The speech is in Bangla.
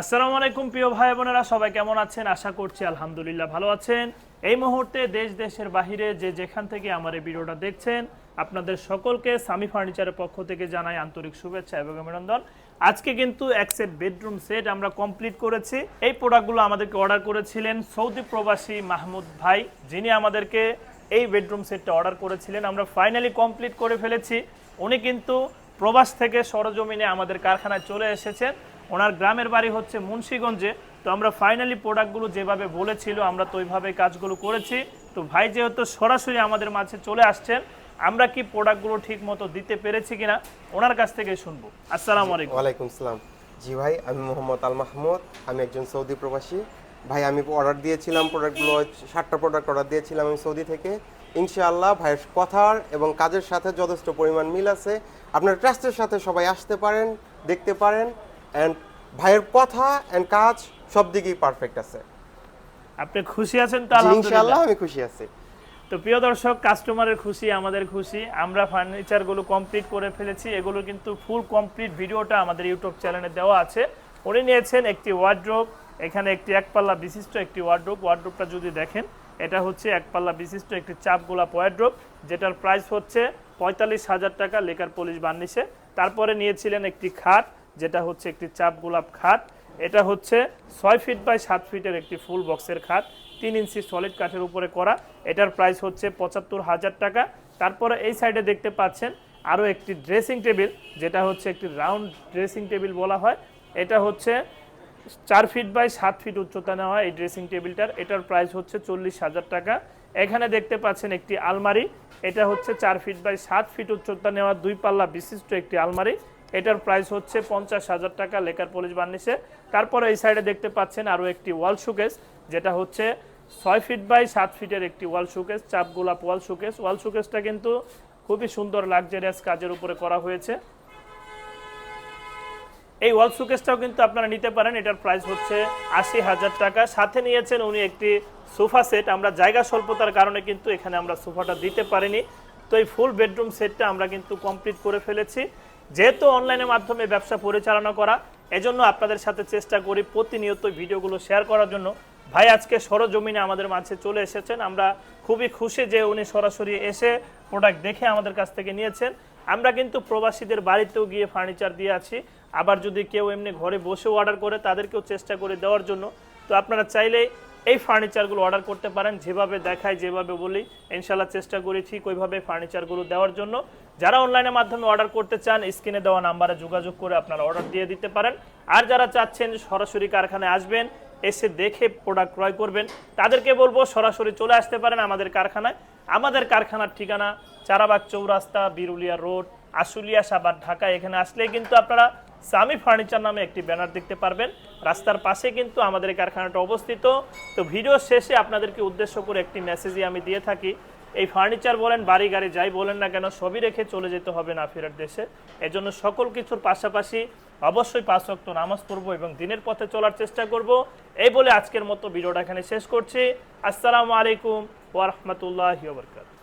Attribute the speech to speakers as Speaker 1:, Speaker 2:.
Speaker 1: আসসালামু আলাইকুম, প্রিয় ভাই বোনেরা, সবাই কেমন আছেন? আশা করছি আলহামদুলিল্লাহ ভালো আছেন। এই মুহূর্তে দেশ, দেশের বাহিরে যে যেখান থেকে আমার এই ভিডিওটা দেখছেন, আপনাদের সকলকে সামি ফার্নিচারের পক্ষ থেকে জানাই আন্তরিক শুভেচ্ছা এবং অভিনন্দন। আজকে কিন্তু এক সেট বেডরুম সেট আমরা কমপ্লিট করেছি। এই প্রোডাক্টগুলো আমাদেরকে অর্ডার করেছিলেন সৌদি প্রবাসী মাহমুদ ভাই, যিনি আমাদেরকে এই বেডরুম সেটটা অর্ডার করেছিলেন। আমরা ফাইনালি কমপ্লিট করে ফেলেছি। উনি কিন্তু প্রবাস থেকে সরজমিনে আমাদের কারখানায় চলে এসেছেন। ওনার গ্রামের বাড়ি হচ্ছে মুন্সীগঞ্জে। তো আমরা ফাইনালি প্রোডাক্টগুলো যেভাবে বলেছিল, আমরা তো ওইভাবে কাজগুলো করেছি। তো ভাই যেহেতু সরাসরি আমাদের মাঝে চলে আসছেন, আমরা কি প্রোডাক্টগুলো ঠিক মতো দিতে পেরেছি কিনা, ওনার কাছ থেকে শুনব। আসসালামু আলাইকুম।
Speaker 2: ওয়ালাইকুম সালাম। জি ভাই, আমি মোহাম্মদ আল মাহমুদ, আমি একজন সৌদি প্রবাসী। ভাই, আমি অর্ডার দিয়েছিলাম প্রোডাক্টগুলো ষাটটা প্রোডাক্ট অর্ডার দিয়েছিলাম আমি সৌদি থেকে। ইনশাআল্লাহ ভাইয়ের কথার এবং কাজের সাথে যথেষ্ট পরিমাণ মিল আছে। আপনার ট্রাস্টের সাথে সবাই আসতে পারেন, দেখতে পারেন। অ্যান্ড ভাইয়ের কথা অ্যান্ড কাজ সব দিকেই পারফেক্ট আছে।
Speaker 1: আপনি খুশি আছেন তো
Speaker 2: ইনশাআল্লাহ আমি খুশি আছি।
Speaker 1: তো প্রিয় দর্শক কাস্টমারের খুশি আমাদের খুশি। আমরা ফার্নিচারগুলো কমপ্লিট করে ফেলেছি। এগুলো কিন্তু ফুল কমপ্লিট ভিডিওটা আমাদের ইউটিউব চ্যানেলে দেওয়া আছে। উনি নিয়েছেন একটি ওয়ার্ড্রোব এখানে একটি একপাল্লা বিশিষ্ট একটি ওয়ার্ড্রোব ওয়ার্ড্রোবটা যদি দেখেন এটা হচ্ছে একপাল্লা বিশিষ্ট একটি চাপ গোলাপ ওয়ার্ড্রোব যেটার প্রাইস হচ্ছে পঁয়তাল্লিশ হাজার টাকা লেকার পলিশ বার্নিশে তারপরে নিয়েছিলেন একটি খাট যেটা হচ্ছে একটি চাপ গোলাপ খাট, এটা হচ্ছে ছয় ফিট বাই সাত ফিটের একটি ফুল বক্সের খাট, তিন ইঞ্চি সলিড কাঠের উপরে করা। এটার প্রাইস হচ্ছে পঁচাত্তর হাজার টাকা। তারপরে এই সাইডে দেখতে পাচ্ছেন আরও একটি ড্রেসিং টেবিল যেটা হচ্ছে একটি রাউন্ড ড্রেসিং টেবিল বলা হয়। এটা হচ্ছে চার ফিট বাই সাত ফিট উচ্চতা নেওয়া এই ড্রেসিং টেবিলটার এটার প্রাইস হচ্ছে চল্লিশ হাজার টাকা। এখানে দেখতে পাচ্ছেন একটি আলমারি। এটা হচ্ছে চার ফিট বাই সাত ফিট উচ্চতা নেওয়া দুই পাল্লা বিশিষ্ট একটি আলমারি। এটার প্রাইস হচ্ছে পঞ্চাশ হাজার টাকা লেকার পলিশ বার্নিশে। তারপরে এই সাইডে দেখতে পাচ্ছেন আরও একটি ওয়াল শোকেস যেটা হচ্ছে ছয় ফিট বাই সাত ফিটের একটি ওয়াল শোকেস চাপ গোলাপ ওয়াল শোকেস ওয়াল শোকেসটা কিন্তু খুবই সুন্দর লাক্সারিয়াস কাজের উপরে করা হয়েছে। এই ওয়াল শোকেসটাও কিন্তু আপনারা নিতে পারেন, এটার প্রাইস হচ্ছে আশি হাজার টাকা। সাথে নিয়েছেন উনি একটি সোফা সেট আমরা জায়গা স্বল্পতার কারণে কিন্তু এখানে আমরা সোফাটা দিতে পারিনি। তো এই ফুল বেডরুম সেটটা আমরা কিন্তু কমপ্লিট করে ফেলেছি। যেহেতু অনলাইনের মাধ্যমে ব্যবসা পরিচালনা করা, এজন্য আপনাদের সাথে চেষ্টা করি প্রতিনিয়ত ভিডিওগুলো শেয়ার করার জন্য। ভাই, আজকে সরজমিনে আমাদের মাঝে চলে এসেছেন। আমরা খুবই খুশি যে উনি সরাসরি এসে প্রোডাক্ট দেখে আমাদের কাছ থেকে নিয়েছেন। আমরা কিন্তু প্রবাসীদের বাড়িতেও গিয়ে ফার্নিচার দিয়ে আছি। আবার যদি কেউ এমনি ঘরে বসেও অর্ডার করে, তাদেরকেও চেষ্টা করে দেওয়ার জন্য। তো আপনারা চাইলে এই ফার্নিচারগুলো অর্ডার করতে পারেন, যেভাবে দেখায়, যেভাবে বলি ইনশাল্লাহ চেষ্টা করি ঠিক ওইভাবে ফার্নিচারগুলো দেওয়ার জন্য। যারা অনলাইনের মাধ্যমে অর্ডার করতে চান স্ক্রিনে দেওয়া নাম্বারে যোগাযোগ করে আপনারা অর্ডার দিয়ে দিতে পারেন। আর যারা চাচ্ছেন সরাসরি কারখানায় আসবেন এসে দেখে প্রোডাক্ট ক্রয় করবেন। তাদেরকে বলব, সরাসরি চলে আসতে পারেন আমাদের কারখানায়। আমাদের কারখানার ঠিকানা চারাবাগ চৌরাস্তা, বিরুলিয়া রোড, আশুলিয়া সাবার ঢাকা। এখানে আসলে কিন্তু আপনারা সামি ফার্নিচার নামে একটি ব্যানার দেখতে পারবেন। রাস্তার পাশে কিন্তু আমাদের কারখানাটা অবস্থিত। তো ভিডিও শেষে আপনাদেরকে উদ্দেশ্য করে একটি মেসেজই আমি দিয়ে থাকি। এই ফার্নিচার বলেন, বাড়ি গাড়ি যাই বলেন না কেন সবই রেখে চলে যেতে হবে না ফেরার দেশে। এজন্য সকল কিছুর পাশাপাশি অবশ্যই পাঁচ ওয়াক্ত নামাজ পড়ব এবং দিনের পথে চলার চেষ্টা করব। এই বলে আজকের মতো ভিডিওটা এখানে শেষ করছি। আসসালামু আলাইকুম ওয়া রাহমাতুল্লাহি ওয়া বারাকাতুহু।